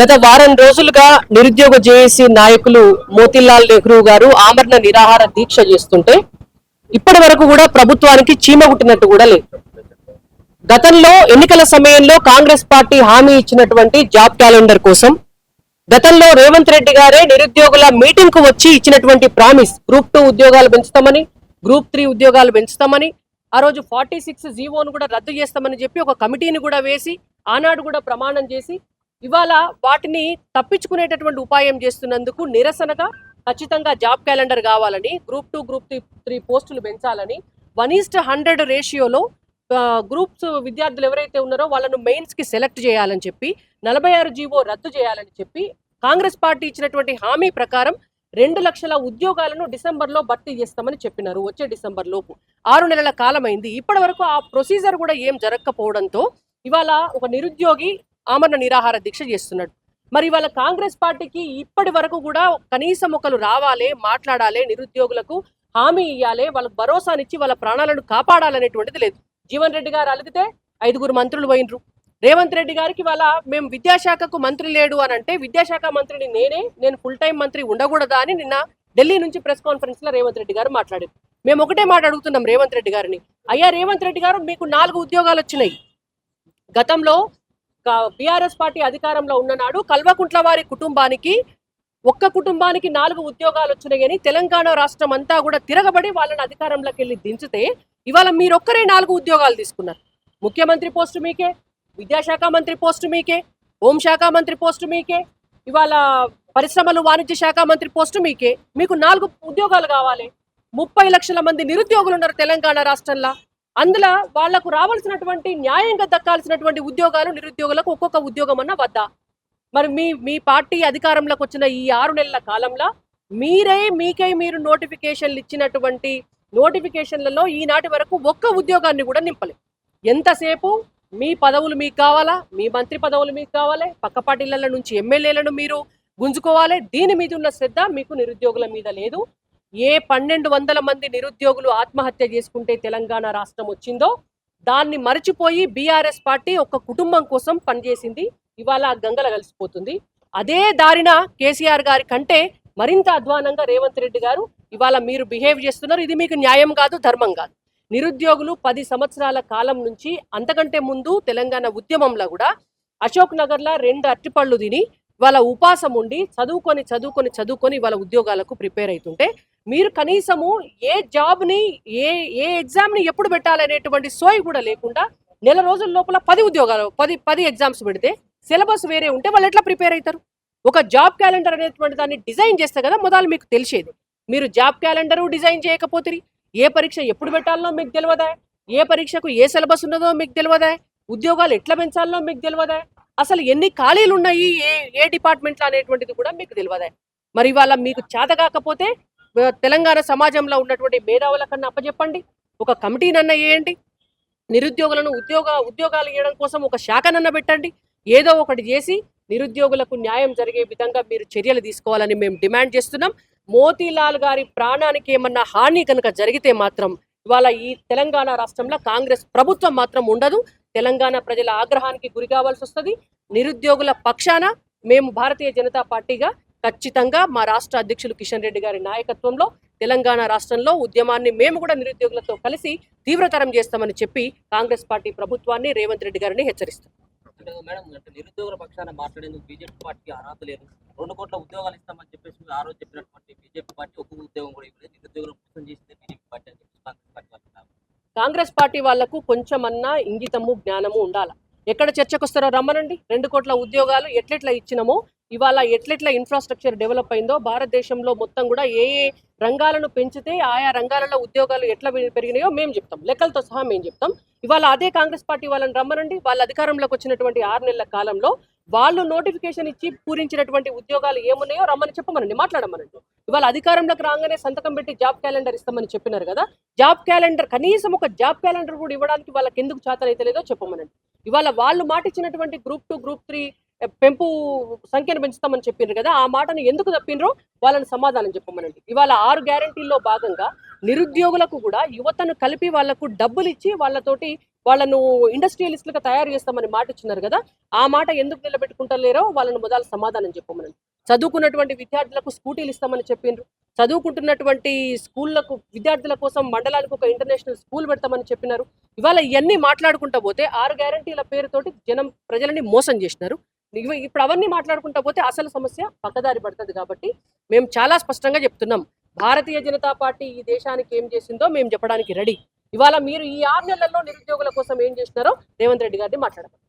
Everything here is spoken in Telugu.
గత వారం రోజులుగా నిరుద్యోగ జేఏసీ నాయకులు మోతిలాల్ నెహ్రూ గారు ఆమరణ నిరాహార దీక్ష చేస్తుంటే ఇప్పటి వరకు కూడా ప్రభుత్వానికి చీమ కుట్టినట్టు కూడా లేదు. గతంలో ఎన్నికల సమయంలో కాంగ్రెస్ పార్టీ హామీ ఇచ్చినటువంటి జాబ్ క్యాలెండర్ కోసం గతంలో రేవంత్ రెడ్డి గారే నిరుద్యోగుల మీటింగ్కు వచ్చి ఇచ్చినటువంటి ప్రామిస్ గ్రూప్ టూ ఉద్యోగాలు పెంచుతామని గ్రూప్ త్రీ ఉద్యోగాలు పెంచుతామని ఆ రోజు ఫార్టీ సిక్స్ జీవోను కూడా రద్దు చేస్తామని చెప్పి ఒక కమిటీని కూడా వేసి ఆనాడు కూడా ప్రమాణం చేసి ఇవాళ వాటిని తప్పించుకునేటటువంటి ఉపాయం చేస్తున్నందుకు నిరసనగా ఖచ్చితంగా జాబ్ క్యాలెండర్ కావాలని group two group three three పోస్టులు పెంచాలని వన్ ఈస్ట్ హండ్రెడ్ రేషియోలో గ్రూప్స్ విద్యార్థులు ఎవరైతే ఉన్నారో వాళ్ళను మెయిన్స్కి సెలెక్ట్ చేయాలని చెప్పి నలభై ఆరు జీవో రద్దు చేయాలని చెప్పి కాంగ్రెస్ పార్టీ ఇచ్చినటువంటి హామీ ప్రకారం రెండు లక్షల ఉద్యోగాలను డిసెంబర్లో భర్తీ చేస్తామని చెప్పినారు వచ్చే డిసెంబర్ లోపు. ఆరు నెలల కాలం అయింది ఇప్పటి వరకు ఆ ప్రొసీజర్ కూడా ఏం జరగకపోవడంతో ఇవాళ ఒక నిరుద్యోగి ఆమరణ నిరాహార దీక్ష చేస్తున్నాడు. మరి వాళ్ళ కాంగ్రెస్ పార్టీకి ఇప్పటి వరకు కూడా కనీసం ఒకరు రావాలి మాట్లాడాలి నిరుద్యోగులకు హామీ ఇవ్వాలి వాళ్ళకు భరోసానిచ్చి వాళ్ళ ప్రాణాలను కాపాడాలనేటువంటిది లేదు. జీవన్ రెడ్డి గారు అలిగితే ఐదుగురు మంత్రులు పోయినరు. రేవంత్ రెడ్డి గారికి వాళ్ళ మేము విద్యాశాఖకు మంత్రి లేడు అని అంటే విద్యాశాఖ మంత్రిని నేనే నేను ఫుల్ టైం మంత్రి ఉండకూడదా అని నిన్న ఢిల్లీ నుంచి ప్రెస్ కాన్ఫరెన్స్లో రేవంత్ రెడ్డి గారు మాట్లాడారు. మేము ఒకటే మాట అడుగుతున్నాం రేవంత్ రెడ్డి గారిని. అయ్యా రేవంత్ రెడ్డి గారు మీకు నాలుగు ఉద్యోగాలు వచ్చినాయి. గతంలో బీఆర్ఎస్ పార్టీ అధికారంలో ఉన్ననాడు కల్వకుంట్ల వారి కుటుంబానికి ఒక్క కుటుంబానికి నాలుగు ఉద్యోగాలు వచ్చినాయని తెలంగాణ రాష్ట్రం అంతా కూడా తిరగబడి వాళ్ళని అధికారంలోకి వెళ్ళి దించితే ఇవాళ మీరొక్కరే నాలుగు ఉద్యోగాలు తీసుకున్నారు. ముఖ్యమంత్రి పోస్టు మీకే విద్యాశాఖ మంత్రి పోస్టు మీకే హోంశాఖ మంత్రి పోస్టు మీకే ఇవాళ పరిశ్రమలు వాణిజ్య శాఖ మంత్రి పోస్టు మీకే. మీకు నాలుగు ఉద్యోగాలు కావాలి. ముప్పై లక్షల మంది నిరుద్యోగులు ఉన్నారు తెలంగాణ రాష్ట్రంలో. అందులో వాళ్ళకు రావాల్సినటువంటి న్యాయంగా దక్కాల్సినటువంటి ఉద్యోగాలు నిరుద్యోగులకు ఒక్కొక్క ఉద్యోగం అన్న వద్దా. మరి మీ మీ పార్టీ అధికారంలోకి వచ్చిన ఈ ఆరు నెలల కాలంలో మీరే మీకై మీరు నోటిఫికేషన్లు ఇచ్చినటువంటి నోటిఫికేషన్లలో ఈనాటి వరకు ఒక్క ఉద్యోగాన్ని కూడా నింపలేదు. ఎంతసేపు? మీ పదవులు మీకు కావాలా? మీ మంత్రి పదవులు మీకు కావాలి? పక్క పార్టీల నుంచి ఎమ్మెల్యేలను మీరు గుంజుకోవాలి? దీని మీద ఉన్న శ్రద్ధ మీకు నిరుద్యోగుల మీద లేదు. ఏ పన్నెండు వందల మంది నిరుద్యోగులు ఆత్మహత్య చేసుకుంటే తెలంగాణ రాష్ట్రం వచ్చిందో దాన్ని మరచిపోయి బీఆర్ఎస్ పార్టీ ఒక కుటుంబం కోసం పనిచేసింది. ఇవాళ గంగల కలిసిపోతుంది. అదే దారిన కేసీఆర్ గారి కంటే మరింత అధ్వానంగా రేవంత్ రెడ్డి గారు ఇవాళ మీరు బిహేవ్ చేస్తున్నారు. ఇది మీకు న్యాయం కాదు ధర్మం కాదు. నిరుద్యోగులు పది సంవత్సరాల కాలం నుంచి అంతకంటే ముందు తెలంగాణ ఉద్యమంలో కూడా అశోక్ నగర్లో రెండు అట్టిపళ్ళు తిని వాళ్ళ ఉపాసం ఉండి చదువుకొని చదువుకొని చదువుకొని వాళ్ళ ఉద్యోగాలకు ప్రిపేర్ అవుతుంటే మీరు కనీసము ఏ జాబ్ని ఏ ఏ ఎగ్జామ్ని ఎప్పుడు పెట్టాలనేటువంటి సోయి కూడా లేకుండా నెల రోజుల లోపల పది ఉద్యోగాలు పది పది ఎగ్జామ్స్ పెడితే సిలబస్ వేరే ఉంటే వాళ్ళు ఎట్లా ప్రిపేర్ అవుతారు? ఒక జాబ్ క్యాలెండర్ అనేటువంటి దాన్ని డిజైన్ చేస్తే కదా మొదలు మీకు తెలిసేది. మీరు జాబ్ క్యాలెండరు డిజైన్ చేయకపోతే ఏ పరీక్ష ఎప్పుడు పెట్టాలనో మీకు తెలియదా? ఏ పరీక్షకు ఏ సిలబస్ ఉన్నదో మీకు తెలియదా? ఉద్యోగాలు ఎట్లా పెంచాలనో మీకు తెలియదా? అసలు ఎన్ని ఖాళీలు ఉన్నాయి ఏ ఏ డిపార్ట్మెంట్లో అనేటువంటిది కూడా మీకు తెలియదే మరి ఇవాళ మీకు చేత కాకపోతే తెలంగాణ సమాజంలో ఉన్నటువంటి మేధావుల కన్నా అప్పచెప్పండి ఒక కమిటీనన్న వేయండి. నిరుద్యోగులను ఉద్యోగ ఉద్యోగాలు ఇవ్వడం కోసం ఒక శాఖనన్న పెట్టండి. ఏదో ఒకటి చేసి నిరుద్యోగులకు న్యాయం జరిగే విధంగా మీరు చర్యలు తీసుకోవాలని మేము డిమాండ్ చేస్తున్నాం. మోతీలాల్ గారి ప్రాణానికి ఏమన్నా హాని కనుక జరిగితే మాత్రం ఇవాళ ఈ తెలంగాణ రాష్ట్రంలో కాంగ్రెస్ ప్రభుత్వం మాత్రం ఉండదు. తెలంగాణ ప్రజల ఆగ్రహానికి గురి కావాల్సి వస్తుంది. నిరుద్యోగుల పక్షాన మేము భారతీయ జనతా పార్టీగా ఖచ్చితంగా మా రాష్ట్ర అధ్యక్షులు కిషన్ రెడ్డి గారి నాయకత్వంలో తెలంగాణ రాష్ట్రంలో ఉద్యమాన్ని మేము కూడా నిరుద్యోగులతో కలిసి తీవ్రతరం చేస్తామని చెప్పి కాంగ్రెస్ పార్టీ ప్రభుత్వాన్ని రేవంత్ రెడ్డి గారిని హెచ్చరిస్తాం మేడం నిరుద్యోగుల పక్షాన మాట్లాడేందుకు బీజేపీ పార్టీకి అర్హత లేదు. రెండు కోట్ల ఉద్యోగాలు ఇస్తామని చెప్పేసి ఆరోజు ఆ రోజు చెప్పినటువంటి బీజేపీ పార్టీ ఒక్క ఉద్యోగం కూడా ఇవ్వలేదు. నిరుద్యోగుల మోసం చేసిందే బీజేపీ పార్టీ అని చెప్పేసి కాంగ్రెస్ పార్టీ వాళ్ళు ఉన్నారు. కాంగ్రెస్ పార్టీ వాళ్ళకు కొంచెమన్నా ఇంగితము జ్ఞానము ఉండాల? ఎక్కడ చర్చకు వస్తారో రమ్మనండి. రెండు కోట్ల ఉద్యోగాలు ఎట్లెట్లా ఇచ్చినమో ఇవాళ ఎట్లెట్లా ఇన్ఫ్రాస్ట్రక్చర్ డెవలప్ అయిందో భారతదేశంలో మొత్తం కూడా ఏ ఏ రంగాలను పెంచితే ఆయా రంగాలలో ఉద్యోగాలు ఎట్లా పెరిగినాయో మేము చెప్తాం. లెక్కలతో సహా మేము చెప్తాం. ఇవాళ అదే కాంగ్రెస్ పార్టీ వాళ్ళని రమ్మనండి. వాళ్ళ అధికారంలోకి వచ్చినటువంటి ఆరు నెలల కాలంలో వాళ్ళు నోటిఫికేషన్ ఇచ్చి పూరించినటువంటి ఉద్యోగాలు ఏమున్నాయో రమ్మని చెప్పమనండి మాట్లాడమనండి. ఇవాళ అధికారంలోకి రాగానే సంతకం పెట్టి జాబ్ క్యాలెండర్ ఇస్తామని చెప్పినారు కదా జాబ్ క్యాలెండర్ కనీసం ఒక జాబ్ క్యాలెండర్ కూడా ఇవ్వడానికి వాళ్ళకి ఎందుకు చేతనైతే లేదో చెప్పమనండి. ఇవాళ వాళ్ళు మాట ఇచ్చినటువంటి గ్రూప్ టూ గ్రూప్ త్రీ పెంపు సంఖ్యను పెంచుతామని చెప్పిండ్రు కదా ఆ మాటను ఎందుకు తప్పిండ్రో వాళ్ళని సమాధానం చెప్పమనండి. ఇవాళ ఆరు గ్యారంటీల్లో భాగంగా నిరుద్యోగులకు కూడా యువతను కలిపి వాళ్ళకు డబ్బులు ఇచ్చి వాళ్ళతోటి వాళ్ళను ఇండస్ట్రియలిస్టులుగా తయారు చేస్తామని మాట ఇచ్చినారు కదా ఆ మాట ఎందుకు నిలబెట్టుకుంటలేరో వాళ్ళని మొదలు సమాధానం చెప్పమని చదువుకున్నటువంటి విద్యార్థులకు స్కూటీలు ఇస్తామని చెప్పిండ్రు. చదువుకుంటున్నటువంటి స్కూళ్ళకు విద్యార్థుల కోసం మండలానికి ఒక ఇంటర్నేషనల్ స్కూల్ పెడతామని చెప్పినారు. ఇవాళ ఇవన్నీ మాట్లాడుకుంటా పోతే ఆరు గ్యారంటీల పేరుతోటి జనం ప్రజలని మోసం చేసినారు. ఇప్పుడు అవన్నీ మాట్లాడుకుంటా పోతే అసలు సమస్య పక్కదారి పడుతుంది కాబట్టి మేము చాలా స్పష్టంగా చెప్తున్నాం. భారతీయ జనతా పార్టీ ఈ దేశానికి ఏం చేసిందో మేము చెప్పడానికి రెడీ. ఇవాళ మీరు ఈ ఆరు నెలల్లో నిరుద్యోగుల కోసం ఏం చేసినారో రేవంత్ రెడ్డి గారిని మాట్లాడతారు